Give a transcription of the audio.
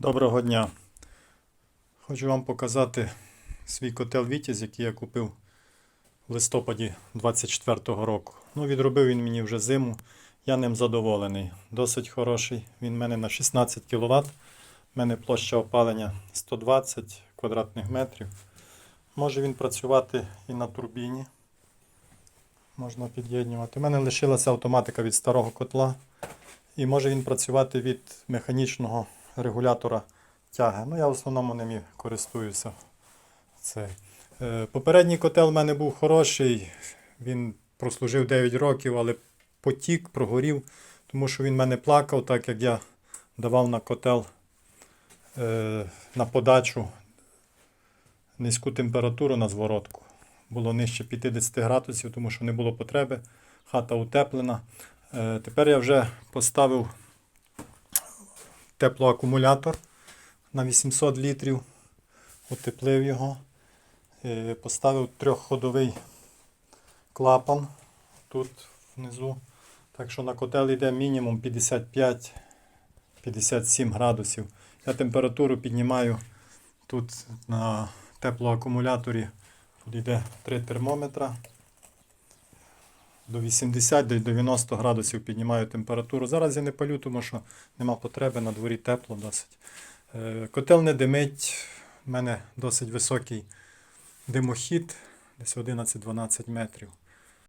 Доброго дня. Хочу вам показати свій котел Вітязь, який я купив в листопаді 24-го року. Ну, відробив він мені вже зиму. Я ним задоволений. Досить хороший. Він в мене на 16 кВт. У мене площа опалення 120 квадратних метрів. Може він працювати і на турбіні. Можна під'єднувати. У мене лишилася автоматика від старого котла. І може він працювати від механічного регулятора тяги. Ну, я в основному ним користуюся. Цей. Е, Попередній котел в мене був хороший. Він прослужив 9 років, але потік, прогорів, тому що він мене плакав, так як я давав на котел е, на подачу низьку температуру на зворотку. Було нижче 50 градусів, тому що не було потреби. Хата утеплена. Е, Тепер я вже поставив теплоакумулятор на 800 літрів, утеплив його. Е, Поставив трьохходовий клапан тут внизу. Так що на котел йде мінімум 55-57 градусів. Я температуру піднімаю тут на теплоакумуляторі. Тут йде три термометра. До 80 до 90 градусів піднімаю температуру. Зараз я не палю, тому що нема потреби, на дворі тепло досить. Е, Котел не димить. У мене досить високий димохід, десь 11-12 метрів.